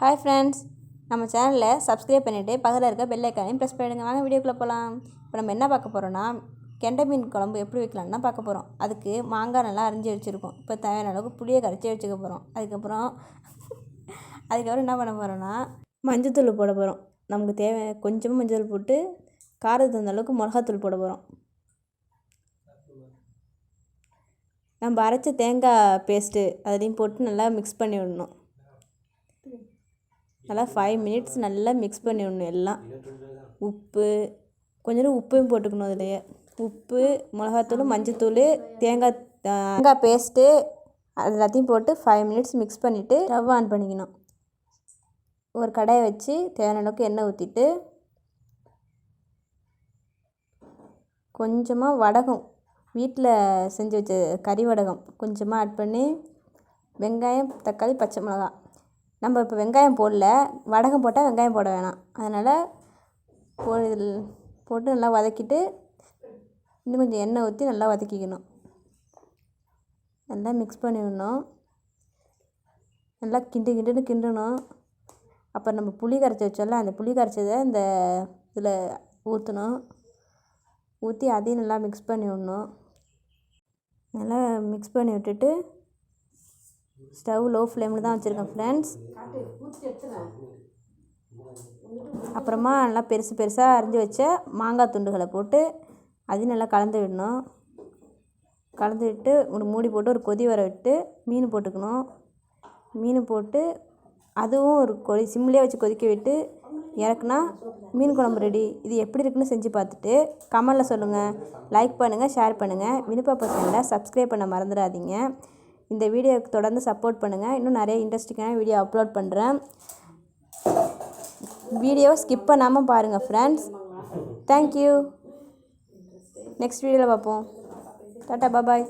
Hi friends நம்ம சேனலில் subscribe பண்ணிவிட்டு பக்கத்தில் இருக்க பெல் ஐக்கானையும் ப்ரெஸ் பண்ணிடுங்க. வாங்க வீடியோக்குள்ளே போகலாம் இப்போ நம்ம என்ன பார்க்க போகிறோன்னா கெண்டை மீன் குழம்பு எப்படி வைக்கலாம்னு தான் பார்க்க போகிறோம் அதுக்கு மாங்காய் நல்லா அரிஞ்சு வச்சுருக்கோம். இப்போ தேவையான அளவுக்கு புளியை கரைச்சி வச்சுக்க போகிறோம் அதுக்கப்புறம் அதுக்கப்புறம் என்ன பண்ண போகிறோன்னா மஞ்சத்தூள் போட போகிறோம் நமக்கு தேவை கொஞ்சமாக மஞ்சள் போட்டு காரத்துக்கு தகுந்த அளவுக்கு மிளகாத்தூள் போட போகிறோம் நம்ம அரைச்ச தேங்காய் பேஸ்ட்டு அதையும் போட்டு நல்லா மிக்ஸ் பண்ணி விடணும் நல்லா ஃபைவ் மினிட்ஸ் நல்லா மிக்ஸ் பண்ணிடணும் எல்லாம். உப்பு கொஞ்சோண்டு உப்பையும் போட்டுக்கணும் அதுலேயே. உப்பு மிளகாத்தூள் மஞ்சத்தூள் தேங்காய் தேங்காய் பேஸ்ட்டு அது எல்லாத்தையும் போட்டு ஃபைவ் மினிட்ஸ் மிக்ஸ் பண்ணிவிட்டு ரவை ஆன் பண்ணிக்கணும். ஒரு கடாயை வச்சு தேவையான அளவுக்கு எண்ணெய் ஊற்றிட்டு கொஞ்சமாக வடகம் வீட்டில் செஞ்சு வச்ச கறி வடகம் கொஞ்சமாக ஆட் பண்ணி வெங்காயம் தக்காளி பச்சை மிளகா. நம்ம இப்போ வெங்காயம் போடல வடகம் போட்டால் வெங்காயம் போட வேணாம். அதனால் போ இதில் போட்டு நல்லா வதக்கிட்டு இன்னும் கொஞ்சம் எண்ணெய் ஊற்றி நல்லா வதக்கிக்கணும். நல்லா மிக்ஸ் பண்ணி விடணும் நல்லா கிண்டு கிண்டுன்னு கிண்டணும். அப்புறம் நம்ம புளி கரைச்சி வச்சோம்ல அந்த புளி கரைச்சதை இந்த இதில் ஊற்றணும். ஊற்றி அதையும் நல்லா மிக்ஸ் பண்ணி விடணும் நல்லா மிக்ஸ் பண்ணி விட்டுட்டு ஸ்டவ் லோ ஃப்ளேமில் தான் வச்சுருக்கேன் ஃப்ரெண்ட்ஸ் அப்புறமா நல்லா பெருசு பெருசாக அரிஞ்சு வச்ச மாங்காய் துண்டுகளை போட்டு அதையும் நல்லா கலந்து விடணும். கலந்து விட்டு ஒரு மூடி போட்டு ஒரு கொதி வர விட்டு மீன் போட்டுக்கணும். மீன் போட்டு அதுவும் ஒரு கொதி சிம்லேயே வச்சு கொதிக்க விட்டு இறக்குனா மீன் குழம்பு ரெடி இது எப்படி இருக்குன்னு செஞ்சு பார்த்துட்டு கமெண்டில் சொல்லுங்கள் லைக் பண்ணுங்கள் ஷேர் பண்ணுங்கள் வினுப்பாப்பா சேனலை சப்ஸ்கிரைப் பண்ண மறந்துடாதீங்க. இந்த வீடியோவுக்கு தொடர்ந்து சப்போர்ட் பண்ணுங்கள் இன்னும் நிறைய இன்ட்ரெஸ்டிங்கான வீடியோ அப்லோட் பண்ணுறேன் வீடியோ ஸ்கிப் பண்ணாமல் பாருங்கள் ஃப்ரெண்ட்ஸ் தேங்க்யூ நெக்ஸ்ட் வீடியோவில் பார்ப்போம். டாட்டா பாபாய்